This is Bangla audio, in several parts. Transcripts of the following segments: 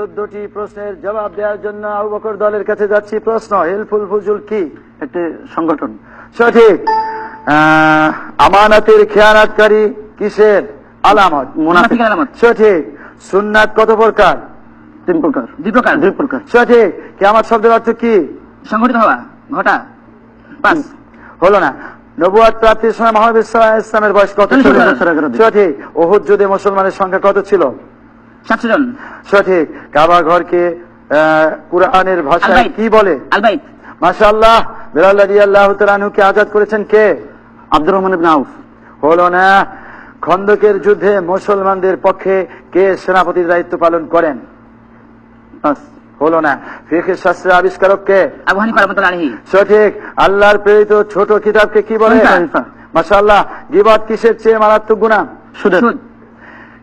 চোদ্দটি প্রশ্নের জবাব দেওয়ার জন্য আবু বকর দলের কাছে যাচ্ছি। প্রশ্ন হেলফুল ফুজুল কি? একটি সংগঠন। সঠিক। আমানাতের খেয়ানাতকারী কিসের? আলামত মুনাফিকের আলামত। সঠিক। সুন্নাত কত প্রকার? তিন প্রকার। দুই প্রকার? দুই প্রকার। সঠিক। কেমন শব্দের অর্থ কি? সংগঠিত হওয়া ঘটা পাঁচ হলো না। নবুয়াদ প্রাপ্তির সময় ইসলামের বয়স কত ছিল। সঠিক। ওহুদ যুদ্ধে মুসলমানের সংখ্যা কত ছিল? সাতশো জন সঠিক। কাবা ঘরকে কুরআনের ভাষায় কি বলে? আলবাইত। মাশাআল্লাহ বেলাল রাদিয়াল্লাহু তাআলাকে আজাদ করেছেন কে? আব্দুর রহমান ইবনে আউফ। হলো না খন্দকের যুদ্ধে মুসলমানদের পক্ষে কে সেনাপতির দায়িত্ব পালন করেন? হলো না ফিকহ শাস্ত্রের আবিষ্কারক কে? আবু হানিফা রহমতুল্লাহ সঠিক। আল্লাহর প্রেরিত ছোট কিতাবকে কি বলে। মাশাআল্লাহ গিবত কিসের চেয়ে মারাত্মক গুনাহ? সুদ।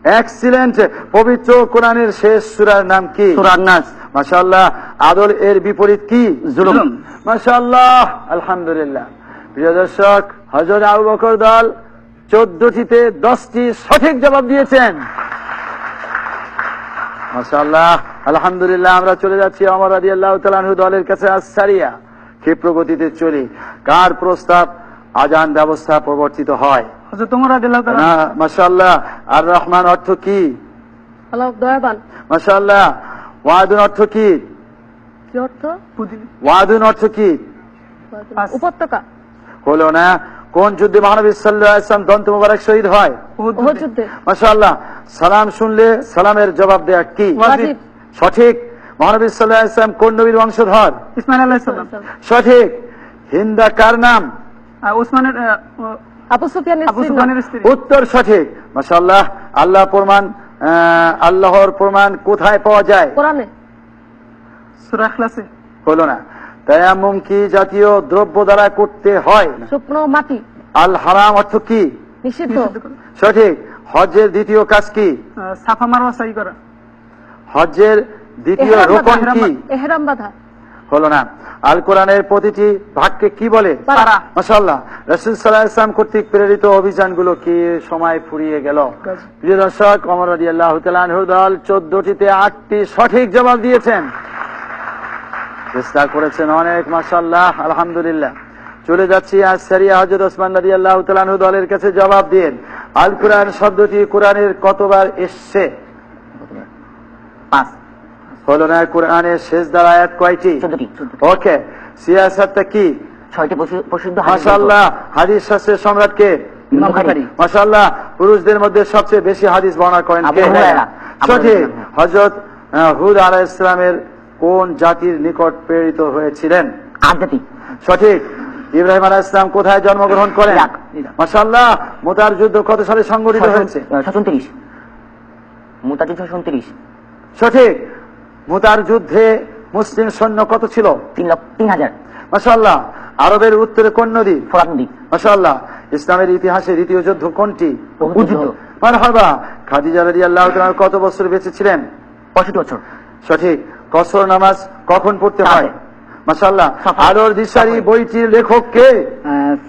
এক্সিলেন্ট পবিত্র কোরআনের শেষ সূরার নাম কি? সূরা নাস মাশাআল্লাহ আদল এর বিপরীত কি? জুলুম। মাশাআল্লাহ আলহামদুলিল্লাহ। প্রিয় দর্শক হজরত আবু বকর দল চোদ্দটিতে দশটি সঠিক জবাব দিয়েছেন। মাশাআল্লাহ আলহামদুলিল্লাহ আমরা চলে যাচ্ছি আমার রাজি আল্লাহ তালানহু দলের কাছে আসারিয়া ক্ষিপ্র গতিতে চলি। কার প্রস্তাব আজান ব্যবস্থা প্রবর্তিত হয়? না মাশাআল্লাহ আর রহমান অর্থ কি? আল্লাহ দয়াবান। মাশাআল্লাহ ওয়াদুন অর্থ কি? কি অর্থ? ওয়াদুন অর্থ কি? উপত্যকা। হলো না কোন যুদ্ধে মহানবী সাল্লাহ ইসলাম দন্ত মুবারক শহীদ হয়? মাশাআল্লাহ সালাম শুনলে সালামের জবাব দেয়া কি? সঠিক। মহানবী সাল্লাহ ইসলাম কোন নবীর বংশধর? ইসমাইল আলাইহিস সঠিক। হিন্দা কার নাম? ওসমানের উত্তর সঠিক। মাশাআল্লাহ আল্লাহ প্রমাণ আল্লাহর প্রমাণ কোথায় পাওয়া যায়? কোরআনে। সূরা ইখলাসে। হলো না। তায়াম্মুম কি জাতীয় দ্রব্য দ্বারা করতে হয়? শুকনো মাটি। আল হারাম অর্থ কি? নিষিদ্ধ। সঠিক। হজ্জের দ্বিতীয় কাজ কি? সাফা মারওয়া সাই করা। হজ্জের দ্বিতীয় রোপণ কি? এহরাম বাধা। হলো না। আল কোরআনের প্রতিটি ভাগকে কি বলে? মাসাল্লাহ রসুল সাল্লাহ ইসলাম কর্তৃক প্রেরিত অভিযানগুলো কি সময় ফুরিয়ে গেল? প্রিয় দর্শক অমর রাজি আল্লাহ দল চোদ্দটিতে আটটি সঠিক জবাব দিয়েছেন। চেষ্টা করেছেন অনেক মাসাল্লাহ আলহামদুলিল্লাহ। চলে যাচ্ছি আজ সারিয়া হজরত ওসমান রাজি আল্লাহ তালানহু দলের কাছে জবাব দিন আল কোরআন শব্দটি কোরআনের কতবার এসছে? পাঁচ। হলো না কোরআনের শেষ দ্বারা আয়াত কয়টি? ওকে সিয়াসাতটা কি? ছয়টি প্রসিদ্ধ মাশাআল্লাহ হাদিস শাস্ত্রের ইমাম বুখারী। মাশাআল্লাহ পুরুষদের মধ্যে সবচেয়ে বেশি হাদিস বর্ণনা করেন কে? সঠিক। হযরত হুদ আলাইহিস ইসলামের কোন জাতির নিকট প্রেরিত হয়েছিলেন? আদ্যাতি সঠিক। ইব্রাহিম আলাইহিস ইসলাম কোথায় জন্মগ্রহণ করেন। মাশাআল্লাহ মোতার যুদ্ধ কত সালে সংগঠিত হয়েছে? সঠিক। মোতার যুদ্ধে মুসলিম সৈন্য কত ছিল? তিন লক্ষ তিন হাজার। মাশাআল্লাহ আরবের উত্তরে কোন নদী? ফোরাত নদী। মাশাআল্লাহ ইসলামের ইতিহাসে দ্বিতীয় যুদ্ধ কোনটি? যুদ্ধ। মারহাবা খাদিজা রাদিয়াল্লাহু তাআলা কত বছর বেঁচে ছিলেন? পঁয়ষট্টি বছর। সঠিক কসর নামাজ কখন পড়তে হয়? সাফে। মাশাআল্লাহ আলোর দিশারি বইটির লেখক কে?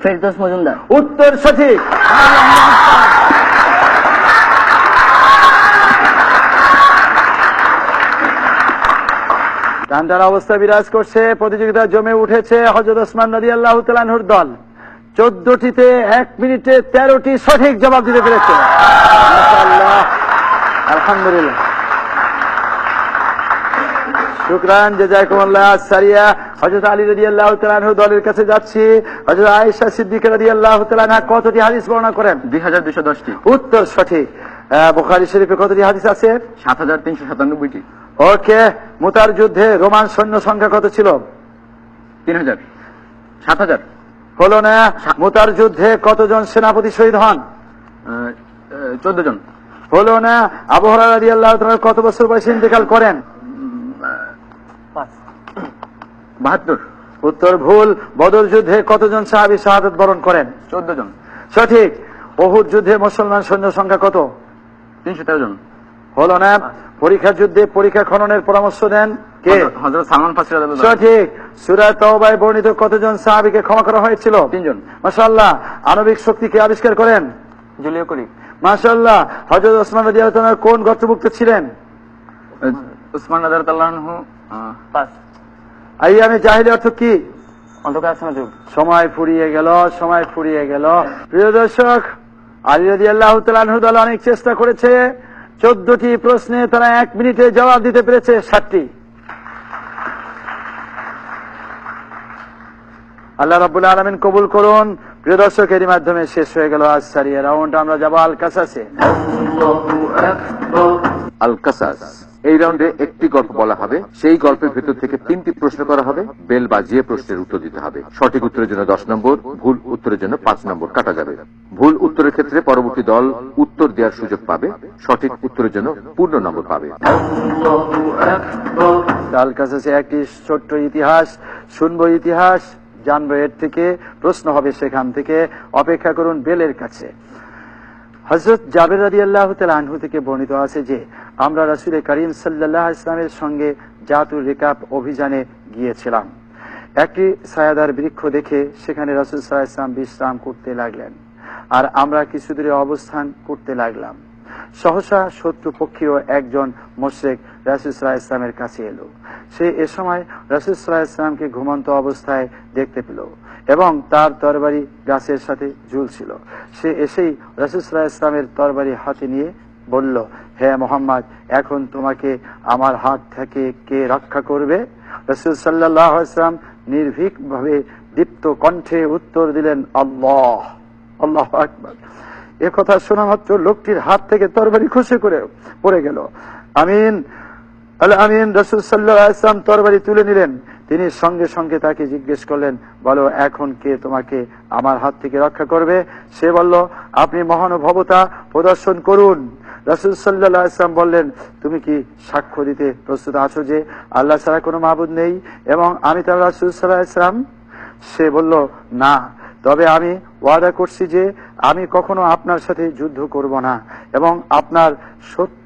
ফেরদৌস মজুমদার। উত্তর সঠিক। টানটার অবস্থা বিরাজ করছে প্রতিযোগিতা জমে উঠেছে হজরত ওসমান নদী আল্লাহ তালানহুর দল। চোদ্দটিতে এক মিনিটে তেরোটি সঠিক জবাব দিতে পেরেছে। আলহামদুলিল্লাহ। শুক্রান জেজাকুমুল্লাহ সারিয়া। হযরত আলী রদি তাআলা আনহু দলের কাছে যাচ্ছি। হযরত আয়েশা সিদ্দিকা রাদিয়াল্লাহু তাআলা আনহা কতটি হাদিস বর্ণনা করেন? দুই হাজার দুইশো দশটি। উত্তর সঠিক। বুখারী শরীফে কতটি হাদিস আছে? সাত হাজার তিনশো সাতানব্বইটি। ওকে মুতার যুদ্ধে রোমান সৈন্য সংখ্যা কত ছিল? তিন হাজার। সাত হাজার। হলো না মুতার যুদ্ধে কতজন সেনাপতি শহীদ হন? চোদ্দ জন হলো না আবহাওয়া রাদিয়াল্লাহু তাআলা কত বছর বয়সে ইন্তেকাল করেন? বাহাত্তর। উত্তর ভুল বদর যুদ্ধে কতজন সাহাবী শাহাদত বরণ করেন? চোদ্দ জন সঠিক বহুর যুদ্ধে মুসলমান সৈন্য সংখ্যা কত? তিনশো তেরো জন। হলো না? পরীক্ষা যুদ্ধে পরীক্ষা খননের পরামর্শ দেন কে? হজরত সালমান সঠিক। সুরা তওবায় বর্ণিত কতজন সাহাবীকে ক্ষমা করা হয়েছিল? তিনজন। মাশাআল্লাহ। আণবিক শক্তিকে আবিষ্কার করেন? জুলিও করি মাশাআল্লাহ। হযরত ওসমান রাদিয়াল্লাহু তাআলা কোন গোত্রভুক্ত ছিলেন? উসমান রাজারতাল্লাহ পাস আইয়ামে জাহিলি অর্থ কি? অন্ধকার সময় যুগ। সময় ফুরিয়ে গেল সময় ফুরিয়ে গেল। প্রিয় দর্শক আলী রাজি আল্লাহ দল অনেক চেষ্টা করেছে। চোদ্দটি প্রশ্নে তারা এক মিনিটে জবাব দিতে পেরেছে ষাটটি। আল্লাহ রাবুল আলমিন কবুল করুন। প্রিয় দর্শক এরই মাধ্যমে শেষ হয়ে গেল আজ সারিয়া রাউন্ড। আমরা যাব আল কাসাসে আল কাসাস এই রাউন্ডে একটি গল্প বলা হবে। সেই গল্পের ভেতর থেকে তিনটি প্রশ্ন করা হবে। বেল বাজিয়ে প্রশ্নের উত্তর দিতে হবে। সঠিক উত্তরের জন্য দশ নম্বর, ভুল উত্তরের জন্য পাঁচ নম্বর কাটা যাবে। ভুল উত্তরের ক্ষেত্রে পরবর্তী দল উত্তর দেওয়ার সুযোগ পাবে। সঠিক উত্তরের জন্য পূর্ণ নম্বর পাবে। আল একটি ছোট্ট ইতিহাস, শুনব ইতিহাস, জানব এর থেকে, প্রশ্ন হবে সেখান থেকে। অপেক্ষা করুন বেলের কাছে। হজরত জাবের রাজি আল্লাহ আনহু থেকে বর্ণিত আছে যে আমরা রাসুল করিম সাল্লাহ ইসলামের সঙ্গে জাতুর রেকাব অভিযানে গিয়েছিলাম। একটি ছায়াদার বৃক্ষ দেখে সেখানে রাসুল সাল্লাহ ইসলাম বিশ্রাম করতে লাগলেন। আর আমরা কিছু দূরে অবস্থান করতে লাগলাম। সহসা শত্রু পক্ষীয় একজন মোশেক রাসুল সাল্লাহ ইসলামের কাছে এলো। সে এ সময় রাসুল সাল্লাহ ইসলামকে ঘুমন্ত অবস্থায় দেখতে পেল এবং তার তরবারি গাছের সাথে ঝুলছিল। সে এসেই রাসুসাল্লাহ ইসলামের তরবারি হাতে নিয়ে বলল, হে মোহাম্মদ, এখন তোমাকে আমার হাত থেকে কে রক্ষা করবে? রসুল সাল্লাহ নির্ভীক ভাবে দীপ্ত কণ্ঠে উত্তর দিলেন, আল্লাহ আল্লাহ আকবর। এ কথা শোনা মাত্র লোকটির হাত থেকে তরবারি খুশি করে পড়ে গেল। আমিন আমিন, রসুল সাল্লাহ তরবারি তুলে নিলেন। তিনি সঙ্গে সঙ্গে তাকে জিজ্ঞেস করলেন, বলো, এখন কে তোমাকে আমার হাত থেকে রক্ষা করবে? সে বলল, আপনি মহানুভবতা প্রদর্শন করুন। রসুল সাল্লাহ ইসলাম বললেন, তুমি কি সাক্ষ্য দিতে প্রস্তুত আছো যে আল্লাহ ছাড়া কোনো মাহবুদ নেই? এবং আমি তার রসুল সাল্লাহ ইসলাম সে বলল, না, তবে আমি ওয়াদা করছি যে আমি কখনো আপনার সাথে যুদ্ধ করব না এবং আপনার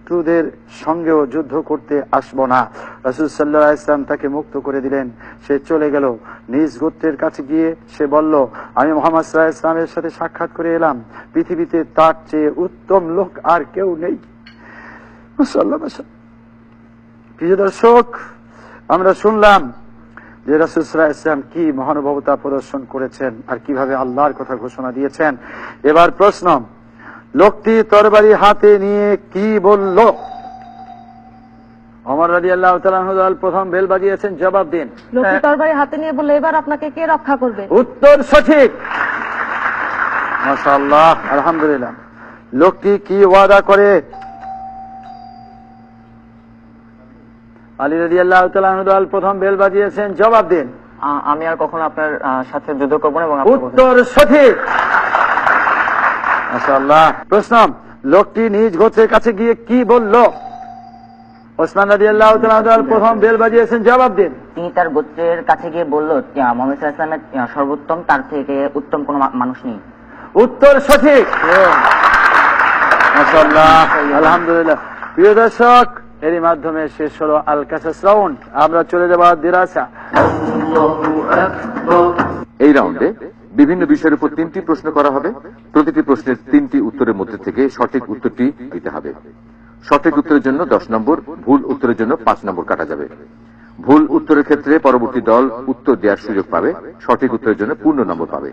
শত্রুদের সঙ্গেও যুদ্ধ করতে আসব না। রাসুল সাল্লাহ ইসলাম তাকে মুক্ত করে দিলেন। সে চলে গেল। নিজ গোত্রের কাছে গিয়ে সে বলল, আমি মোহাম্মদ সাল্লাহ ইসলামের সাথে সাক্ষাৎ করে এলাম। পৃথিবীতে তার চেয়ে উত্তম লোক আর কেউ নেই। প্রিয় দর্শক, আমরা শুনলাম যে রাসুসরা ইসলাম কি মহানুভবতা প্রদর্শন করেছেন আর কীভাবে আল্লাহর কথা ঘোষণা দিয়েছেন। এবার প্রশ্ন লোকটি তরবারি হাতে নিয়ে কি বলল? অমর রাজি আল্লাহ প্রথম বেল বাজিয়েছেন জবাব দিন। লোকটি তরবারি হাতে নিয়ে বলল এবার আপনাকে কে রক্ষা করবে? উত্তর সঠিক। মাশাআল্লাহ আলহামদুলিল্লাহ। লোকটি কি ওয়াদা করে? আলী রাজি আল্লাহ তালাহুদাল প্রথম বেল বাজিয়েছেন জবাব দিন। আমি আর কখনো আপনার সাথে যুদ্ধ করব না এবং উত্তর সঠিক। মাশাআল্লাহ। প্রশ্ন লোকটি নিজ গোত্রের কাছে গিয়ে কি বলল? ওসমান রাজি আল্লাহ প্রথম বেল বাজিয়েছেন জবাব দিন। তিনি তার গোত্রের কাছে গিয়ে বলল যে, মোহাম্মদ সাল্লাল্লাহু আলাইহি সর্বোত্তম তার থেকে উত্তম কোনো মানুষ নেই। উত্তর সঠিক। মাশাআল্লাহ আলহামদুলিল্লাহ। প্রিয় দর্শক এরই মাধ্যমে শেষ হলো আল কাসাস রাউন্ড। আমরা চলে যাব দিরাসা এই রাউন্ডে বিভিন্ন বিষয়ের উপর তিনটি প্রশ্ন করা হবে। প্রতিটি প্রশ্নের তিনটি উত্তরের মধ্যে থেকে সঠিক উত্তরটি দিতে হবে। সঠিক উত্তরের জন্য দশ নম্বর ভুল উত্তরের জন্য পাঁচ নম্বর কাটা যাবে। ভুল উত্তরের ক্ষেত্রে পরবর্তী দল উত্তর দেওয়ার সুযোগ পাবে সঠিক উত্তরের জন্য পূর্ণ নম্বর পাবে।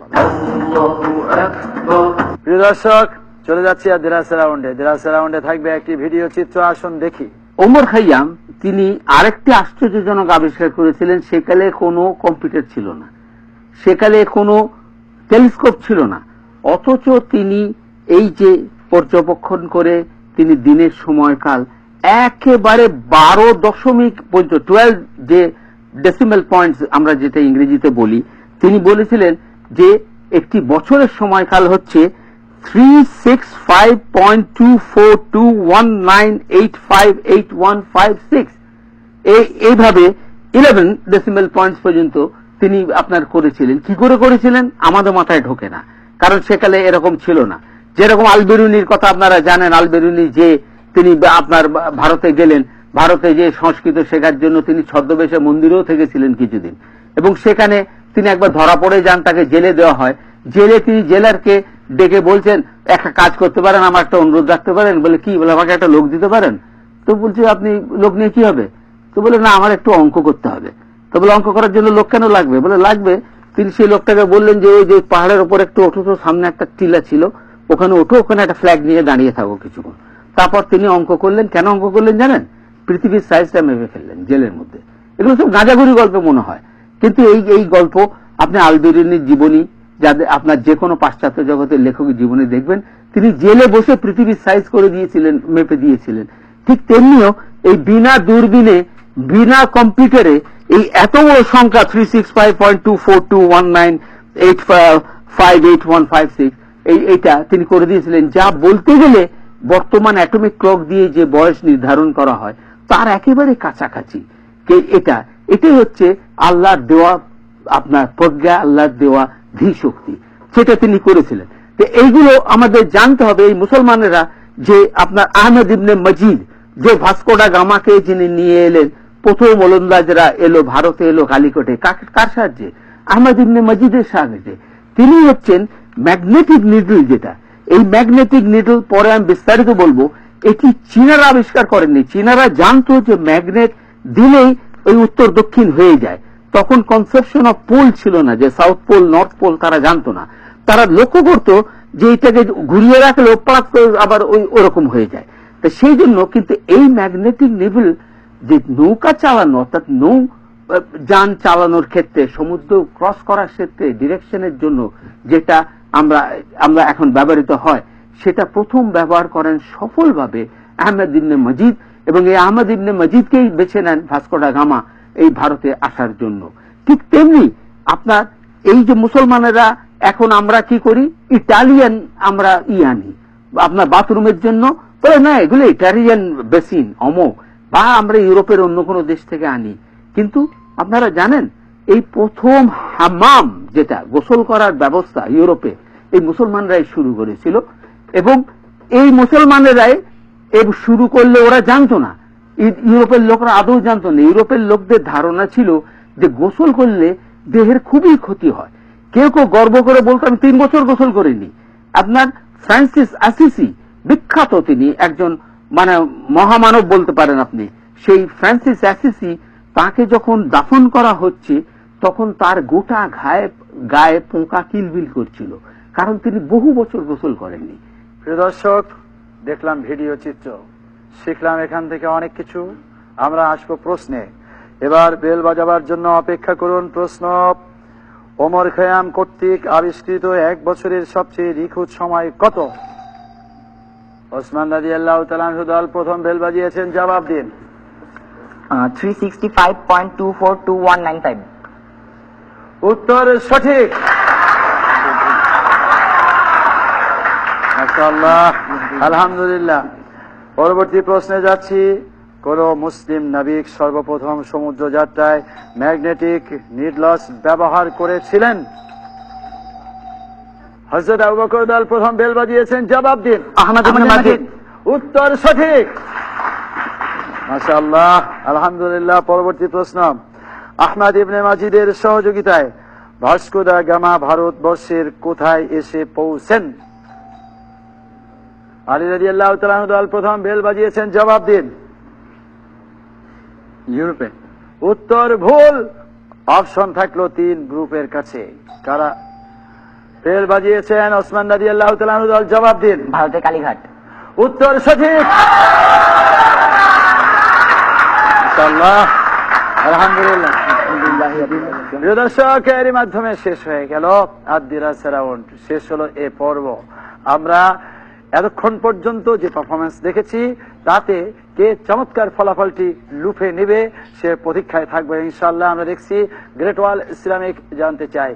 প্রিয় দর্শক চলে যাচ্ছি আর দিরাসা রাউন্ডে। দিরাসা রাউন্ডে থাকবে একটি ভিডিও চিত্র আসুন দেখি। ওমর খাইয়াম তিনি আরেকটি আশ্চর্যজনক আবিষ্কার করেছিলেন সেকালে কোনো কম্পিউটার ছিল না। সেকালে কোনো টেলিস্কোপ ছিল না। অথচ তিনি এই যে পর্যবেক্ষণ করে তিনি দিনের সময়কাল একেবারে বারো দশমিক পর্যন্ত টুয়েলভ যে ডেসিমেল পয়েন্টস আমরা যেটা ইংরেজিতে বলি, তিনি বলেছিলেন যে একটি বছরের সময়কাল হচ্ছে three six five point two four two one nine eight five eight one five six এইভাবে ইলেভেন ডেসিমেল পয়েন্টস পর্যন্ত তিনি আপনার করেছিলেন। কি করে করেছিলেন? আমাদের মাথায় ঢোকে না। কারণ সেকালে এরকম ছিল না। যেরকম আলবেরুনির কথা আপনারা জানেন আলবেরুনি যে তিনি আপনার ভারতে গেলেন, ভারতে যে সংস্কৃত শেখার জন্য তিনি ছদ্মবেশে মন্দিরেও থেকেছিলেন কিছুদিন। এবং সেখানে তিনি একবার ধরা পড়ে যান, তাকে জেলে দেওয়া হয়। জেলে তিনি জেলারকে ডেকে বলছেন একটা কাজ করতে পারেন, আমার একটা অনুরোধ রাখতে পারেন। বলে, কি? বলে, আমাকে একটা লোক দিতে পারেন? তো বলছে, আপনি লোক নিয়ে কি হবে? তো বলে, না, আমার একটু অঙ্ক করতে হবে। তো বলে অঙ্ক করার জন্য লোক কেন লাগবে? বলে, লাগবে। তিনি সেই লোকটাকে বললেন যে, ওই যে পাহাড়ের উপর একটু ওঠো তো, সামনে একটা টিলা ছিল। ওখানে ওঠো, ওখানে একটা ফ্ল্যাগ নিয়ে দাঁড়িয়ে থাকো কিছুক্ষণ। তারপর তিনি অঙ্ক করলেন। কেন অঙ্ক করলেন জানেন? পৃথিবীর সাইজটা মেপে ফেললেন, জেলের মধ্যে। এগুলো সব গাঁজাগুড়ি গল্প মনে হয়। কিন্তু এই এই গল্প আপনি আলবেরিনের জীবনী, যাদের আপনার যে কোনো পাশ্চাত্য জগতের লেখকের জীবনে দেখবেন, তিনি জেলে বসে পৃথিবীর সাইজ করে দিয়েছিলেন, মেপে দিয়েছিলেন। ঠিক তেমনিও এই বিনা দূরবীনে, বিনা কম্পিউটারে এই এত বড় সংখ্যা three six five point two four two one nine eight five eight one five six এই, এইটা তিনি করে দিয়েছিলেন। যা বলতে গেলে বর্তমান অ্যাটমিক ক্লক দিয়ে যে বয়স নির্ধারণ করা হয়, তার একেবারে কাছাকাছি। এটা, এটাই হচ্ছে আল্লাহর দেওয়া, আপনার প্রজ্ঞা, আল্লাহর দেওয়া ধী শক্তি। সেটা তিনি করেছিলেন। তো এইগুলো আমাদের জানতে হবে এই মুসলমানেরা যে আপনার আহমেদ ইবনে মজিদ, যে ভাস্কোডা গামাকে যিনি নিয়ে এলেন প্রথম ওলন্দাজরা এলো, ভারতে এলো কালিকটে কার সাহায্যে? আহমেদ ইবনে মজিদের সাহায্যে। তিনি হচ্ছেন ম্যাগনেটিক নিডল যেটা। এই ম্যাগনেটিক নিডল পরে আমি বিস্তারিত বলব, এটি চীনারা আবিষ্কার করেননি। চীনারা জানতো যে ম্যাগনেট দিলেই ওই উত্তর দক্ষিণ হয়ে যায়। তখন কনসেপশন অফ পোল ছিল না, যে সাউথ পোল নর্থ পোল তারা জানতো না। তারা লক্ষ্য করতো যে এটাকে ঘুরিয়ে রাখলে আবার ওই ওরকম হয়ে যায়। তো সেই জন্য কিন্তু এই ম্যাগনেটিক নেভেল যে নৌকা চালানো, অর্থাৎ নৌ যান চালানোর ক্ষেত্রে, সমুদ্র ক্রস করার ক্ষেত্রে ডিরেকশনের জন্য যেটা আমরা আমরা এখন ব্যবহৃত হয়, সেটা প্রথম ব্যবহার করেন সফলভাবে আহমেদ ইবনে মজিদ এবং এই আহমেদ ইবনে মজিদকেই বেছে নেন ভাস্কোডা গামা এই ভারতে আসার জন্য। ঠিক তেমনি আপনার এই যে মুসলমানেরা এখন আমরা কি করি? ইটালিয়ান আমরা ই আনি। আপনার বাথরুমের জন্য? বলে, না, এগুলো ইটালিয়ান বেসিন অমক বা আমরা ইউরোপের অন্য কোনো দেশ থেকে আনি। কিন্তু আপনারা জানেন, এই প্রথম হামাম যেটা, গোসল করার ব্যবস্থা ইউরোপে, এই মুসলমানরাই শুরু করেছিল। এবং এই মুসলমানেরাই এ শুরু করলে ওরা জানতো না। ইউরোপের লোকরা আদৌ জানতো না। ইউরোপের লোকদের ধারণা ছিল যে গোসল করলে দেহের খুবই ক্ষতি হয়। কেউ কেউ গর্ব করে বলতো, আমি তিন বছর গোসল করিনি। আপনার ফ্রান্সিস আসিসি, বিখ্যাত তিনি একজন মানে মহামানব বলতে পারেন আপনি, সেই ফ্রান্সিস অ্যাসিসি তাকে যখন দাফন করা হচ্ছে, তখন তার গোটা ঘায়ে, গায়ে পোকা কিলবিল করছিল, কারণ তিনি বহু বছর গোসল করেননি। দর্শক, দেখলাম ভিডিও চিত্র, শিখলাম এখান থেকে অনেক কিছু, আমরা আসব প্রশ্নে। এবার বেল বাজাবার জন্য অপেক্ষা করুন প্রশ্ন। ওমর খয়াম কর্তৃক আবিষ্কৃত এক বছরের সবচেয়ে নিখুঁত সময় কত? ওসমান রাজি আল্লাহ দল প্রথম বেল বাজিয়েছেন জবাব দিন। Three sixty five point two four two one nine five উত্তর সঠিক। আলহামদুলিল্লাহ। পরবর্তী প্রশ্নে যাচ্ছি কোন মুসলিম নাবিক সর্বপ্রথম সমুদ্র যাত্রায় ম্যাগনেটিক নিডলস ব্যবহার করেছিলেন? হজরত আবু বকর দল প্রথম বেল বাজিয়েছেন জবাব দিন। আহমদ ইবনে মাজিদ। উত্তর সঠিক। মাশাআল্লাহ আলহামদুলিল্লাহ পরবর্তী প্রশ্ন। আহমদ ইবনে মাজিদের সহযোগিতায় ভাস্কো দা গামা ভারতবর্ষের কোথায় এসে পৌঁছেন? আলী রাজি আল্লাহ দল প্রথম বেল বাজিয়েছেন জবাব দিন। ইউরোপে। উত্তর ভুল। অপশন থাকল তিন গ্রুপের কাছে। কারা? বেল বাজিয়েছেন ওসমান রাজি আল্লাহ দল জবাব দিন। ভারতের কালীঘাট। উত্তর সঠিক। আলহামদুলিল্লাহ। প্রিয় দর্শক এরই মাধ্যমে শেষ হয়ে গেল রাউন্ড শেষ হলো এ পর্ব। আমরা এতক্ষণ পর্যন্ত যে পারফরমেন্স দেখেছি তাতে কে চমৎকার ফলাফলটি লুফে নেবে সে প্রতীক্ষায় থাকবে। ইনশাআল্লাহ আমরা দেখছি গ্রেট ওয়াল ইসলামিক জানতে চাই।